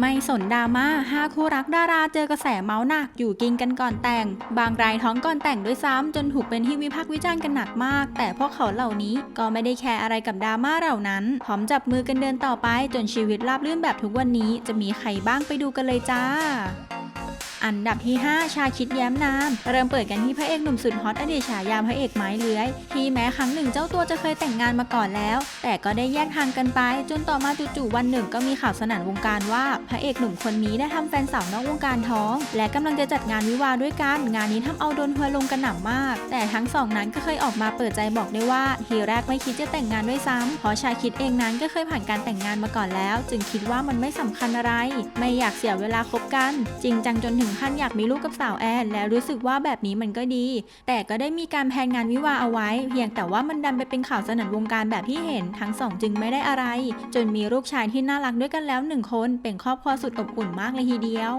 ไม่สนดราม่าห้าคู่รักดาราเจอกระแสเมาส์หนักอยู่กินกันก่อนแต่ง บางรายท้องก่อนแต่งด้วยซ้ำจนถูกเป็นที่วิพากษ์วิจารณ์กันหนักมาก แต่พวกเขาเหล่านี้ก็ไม่ได้แคร์อะไรกับดราม่าเหล่านั้น พร้อมจับมือกันเดินต่อไป จนชีวิตราบรื่นแบบทุกวันนี้ จะมีใครบ้างไปดูกันเลยจ้า อันดับที่ 5 ชาคิดแย้มนาม เริ่มเปิดกันที่พระเอกหนุ่มสุดฮอตอดีตฉายาพระเอกไม้เลื้อย ที่แม้ครั้งหนึ่งเจ้าตัวจะเคยแต่งงานมาก่อนแล้ว แต่ก็ได้แยกทางกันไป จนต่อมาจู่ๆวันหนึ่งก็มีข่าวสนั่นวงการว่า พระเอกหนุ่มคนนี้ได้ทำแฟนสาวนอกวงการท้อง และกำลังจะจัดงานวิวาด้วยกัน งานนี้ทำเอาโดนทัวลงกันหนักมาก แต่ทั้งสองนั้นก็เคยออกมาเปิดใจบอกได้ว่าทีแรกไม่คิดจะแต่งงานด้วยซ้ำเพราะชาคิดเองนั้นก็เคยผ่านการแต่งงานมาก่อนแล้ว จึงคิดว่ามันไม่สำคัญอะไร ไม่อยากเสียเวลาคบกัน จริงจังจนถึงขั้นอยากมีลูกกับสาวแอนแล้วรู้สึกว่าแบบนี้มันก็ดี แต่ก็ได้มีการแพนงานวิวาเอาไว้ เพียงแต่ว่ามันดันไปเป็นข่าวสนั่นวงการแบบที่เห็น ทั้งสองจึงไม่ได้อะไร จนมีลูกชายที่น่ารักด้วยกันแล้วหนึ่งคน เป็นครอบครัวสุดอบอุ่นมากเลยทีเดียว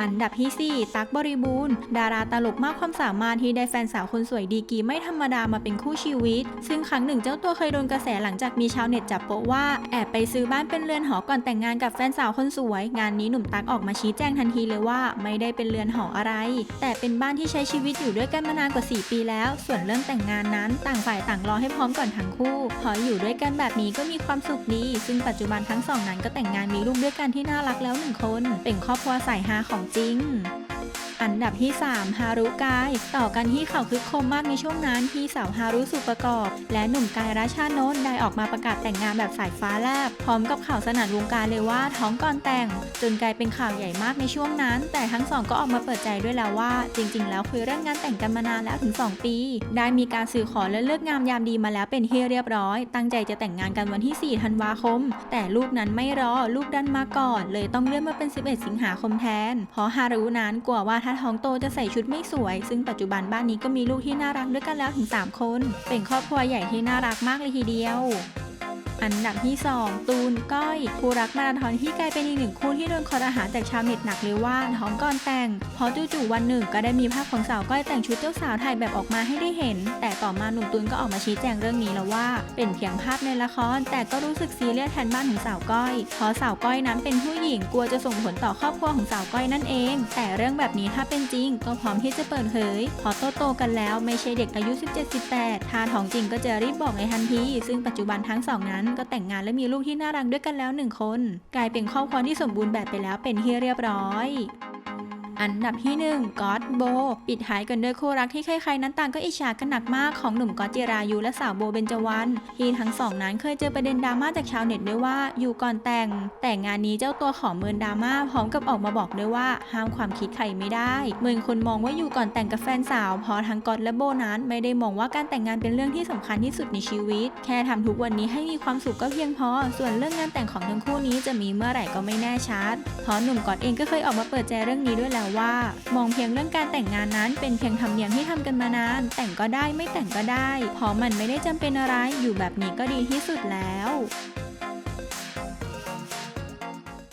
อันดับที่ 4 ตั๊กบริบูรณ์ ดาราตลกมากความสามารถที่ได้แฟนสาวคนสวยดีกีไม่ธรรมดามาเป็นคู่ชีวิต ซึ่งครั้งหนึ่งเจ้าตัวเคยโดนกระแสหลังจากมีชาวเน็ตจับโปะว่าแอบไปซื้อบ้านเป็นเรือนหอก่อนแต่งงานกับแฟนสาวคนสวย งานนี้หนุ่มตั๊กออกมาชี้แจงทันทีเลยว่า ไม่ได้เป็นเรือนหออะไร แต่เป็นบ้านที่ใช้ชีวิตอยู่ด้วยกันมานานกว่า 4 ปีแล้ว ส่วนเรื่องแต่งงานนั้น ต่างฝ่ายต่างรอให้พร้อมก่อนทั้งคู่พออยู่ด้วยกันแบบนี้ก็มีความสุขดี ซึ่งปัจจุบันทั้งสองนั้นก็แต่งงานมีลูกด้วยกันที่น่ารักแล้วหนึ่งคน เป็นครอบครัวสายฮาของจริง อันดับที่ 3 ฮารุกาย ต่อกันที่ข่าวคึกโคมมากในช่วงนั้นที่สาวฮารุสุประกอบ และหนุ่มกายราชานนท์ได้ออกมาประกาศแต่งงานแบบสายฟ้าแลบ พร้อมกับข่าวสนั่นวงการเลยว่าท้องก่อนแต่ง จนกลายเป็นข่าวใหญ่มากในช่วงนั้น แต่ทั้งสองก็ออกมาเปิดใจด้วยแล้วว่า จริง ๆ แล้วคุยเรื่องงานแต่งกันมานานแล้วถึง 2 ปี ได้มีการสื่อขอและเลิกงามยามดีมาแล้วเป็นที่เรียบร้อย ตั้งใจจะแต่งงานกันวันที่ 4 ธันวาคม แต่ลูกนั้นไม่รอลูกดันมาก่อน เลยต้องเลื่อนมาเป็น 11 สิงหาคมแทน เพราะฮารุนั้นกลัวว่าถ้าท้องโตจะใส่ชุดไม่สวย ซึ่งปัจจุบันบ้านนี้ก็มีลูกที่น่ารักด้วยกันแล้วถึง 3 คน เป็นครอบครัวใหญ่ที่น่ารักมากเลยทีเดียว อันดับที่ 2 ตูนก้อยคู่รักมาราธอนที่กลายเป็นอีกหนึ่งคู่ที่โดนคอรหาจากชาวเน็ตหนักเลยว่าท้องก่อนแต่งเพราะจู่ๆวันหนึ่งก็ได้มีภาพของสาวก้อยแต่งชุดเจ้าสาวถ่ายแบบออกมาให้ได้เห็น แต่ต่อมาหนุ่มตูนก็ออกมาชี้แจงเรื่องนี้แล้วว่า เป็นเพียงภาพในละคร แต่ก็รู้สึกซีเรียสแทนบ้านของสาวก้อยเพราะสาวก้อยนั้นเป็นผู้หญิงกลัวจะส่งผลต่อครอบครัวของสาวก้อยนั่นเอง แต่เรื่องแบบนี้ถ้าเป็นจริง ก็พร้อมที่จะเปิดเผยพราะโตๆกันแล้วไม่ใช่เด็กอายุ 17-18ถ้าท้องจริงก็จะรีบบอกในทันทีซึ่งปัจจุบันทั้งสองนั้นก็แต่งงานและมีลูกที่น่ารักด้วยกันแล้วหนึ่งคน กลายเป็นครอบครัวที่สมบูรณ์แบบไปแล้วเป็นที่เรียบร้อย อันดับที่1ก๊อตโบ ปิดท้ายกันด้วยคู่รักที่ใครๆนั้นต่างก็อิจฉากันหนักมากของหนุ่มก๊อตจิรายุและสาวโบเบญจวรรณที่ทั้งสองนั้นเคยเจอประเด็นดราม่าจากชาวเน็ตด้วยว่าอยู่ก่อนแต่ง แต่งานนี้เจ้าตัวขอเมินดราม่าพร้อมกับออกมาบอกด้วยว่าห้ามความคิดใครไม่ได้ เหมือนคนมองว่าอยู่ก่อนแต่งกับแฟนสาวเพราะทั้งก๊อตและโบนั้นไม่ได้มองว่าการแต่งงานเป็นเรื่องที่สำคัญที่สุดในชีวิต แค่ทำทุกวันนี้ให้มีความสุขก็เพียงพอ ส่วนเรื่องงานแต่งของทั้งคู่นี้จะมีเมื่อไหร่ก็ไม่แน่ชัดเพราะหนุ่มก๊อตเองก็เคยออกมาเปิดใจเรื่องนี้ด้วยแล้วว่า มองเพียงเรื่องการแต่งงานนั้น เป็นเพียงธรรมเนียมที่ทำกันมานาน แต่งก็ได้ไม่แต่งก็ได้เพราะมันไม่ได้จำเป็นอะไรอยู่แบบนี้ก็ดีที่สุดแล้ว